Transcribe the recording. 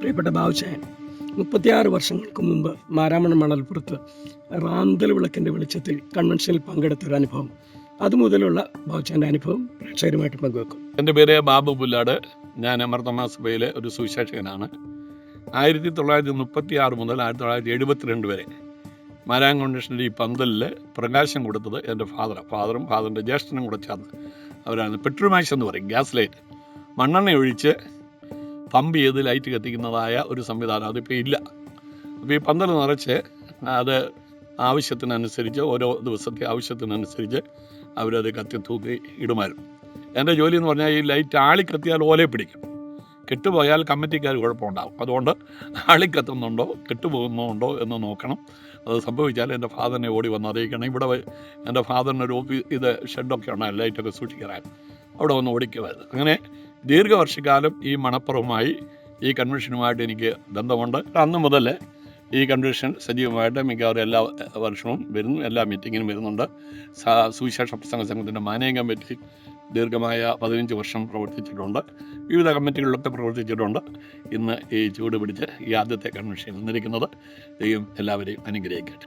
പ്രിയപ്പെട്ട ബാബുചായൻ മുപ്പത്തിയാറ് വർഷങ്ങൾക്ക് മുമ്പ് മാരാമണ മണൽപ്പുറത്ത് റാന്തൽ വിളക്കിന്റെ വെളിച്ചത്തിൽ കൺവെൻഷനിൽ പങ്കെടുത്ത ഒരു അനുഭവം. അതുമുതലുള്ള ബാബുചാന്റെ അനുഭവം പ്രേക്ഷകരുമായിട്ട് പങ്കുവെക്കും. എന്റെ പേര് ബാബു പുല്ലാട്. ഞാൻ അമൃതമാ സഭയിലെ ഒരു സുവിശേഷകനാണ്. ആയിരത്തി തൊള്ളായിരത്തി മുപ്പത്തി ആറ് മുതൽ ആയിരത്തി തൊള്ളായിരത്തി എഴുപത്തിരണ്ട് വരെ മാരാൻ കൺവെൻഷന്റെ ഈ പന്തലിൽ പ്രകാശം കൊടുത്തത് എന്റെ ഫാദറാണ്. ഫാദറും ഫാദറിന്റെ ജ്യേഷ്ഠനും കൂടെ ചേർന്ന് അവരാണ് പെട്രോമാക്സ് എന്ന് പറയും ഗ്യാസ് ലൈറ്റ്. മണ്ണെണ്ണ ഒഴിച്ച് പമ്പ് ചെയ്ത് ലൈറ്റ് കത്തിക്കുന്നതായ ഒരു സംവിധാനം അതിപ്പോൾ ഇല്ല. അപ്പോൾ ഈ പന്തൽ നിറച്ച് അത് ആവശ്യത്തിനനുസരിച്ച് ഓരോ ദിവസത്തെ ആവശ്യത്തിനനുസരിച്ച് അവരത് കത്തി തൂക്കി ഇടുമായിരുന്നു. എന്റെ ജോലി എന്ന് പറഞ്ഞാൽ ഈ ലൈറ്റ് ആളി കത്തിയാൽ ഓലെ പിടിക്കും. കെട്ടുപോയാൽ കമ്മിറ്റിക്കാർ കുഴപ്പമുണ്ടാകും അതുകൊണ്ട് ആളി കത്തുന്നുണ്ടോ കെട്ടുപോകുന്നുണ്ടോ എന്ന് നോക്കണം. അത് സംഭവിച്ചാൽ എന്റെ ഫാദറിനെ ഓടി വന്ന് അറിയിക്കണം. ഇവിടെ എന്റെ ഫാദറിനൊരു ഓഫീസ് ഇത് ഷെഡൊക്കെ ഉണ്ടായിരുന്നു ലൈറ്റൊക്കെ സൂക്ഷിക്കാറായിരുന്നു അവിടെ വന്ന് ഓടിക്കുമായിരുന്നു. അങ്ങനെ ദീർഘവർഷക്കാലം ഈ മണപ്പുറവുമായി ഈ കൺവെൻഷനുമായിട്ട് എനിക്ക് ബന്ധമുണ്ട്. അന്ന് മുതൽ ഈ കൺവെൻഷൻ സജീവമായിട്ട് മിക്കവാറും എല്ലാ വർഷവും വരുന്നു എല്ലാ മീറ്റിങ്ങിനും വരുന്നുണ്ട്. സുവിശേഷ പ്രസംഗ സംഘത്തിന്റെ മാനേജ് കമ്മിറ്റി ദീർഘമായ പതിനഞ്ച് വർഷം പ്രവർത്തിച്ചിട്ടുണ്ട്. വിവിധ കമ്മിറ്റികളിലൊക്കെ പ്രവർത്തിച്ചിട്ടുണ്ട്. ഇന്ന് ഈ ചൂട് പിടിച്ച് ഈ ആദ്യത്തെ കൺവെൻഷൻ നിന്നിരിക്കുന്നത് ദൈവം എല്ലാവരെയും അനുഗ്രഹിക്കട്ടെ.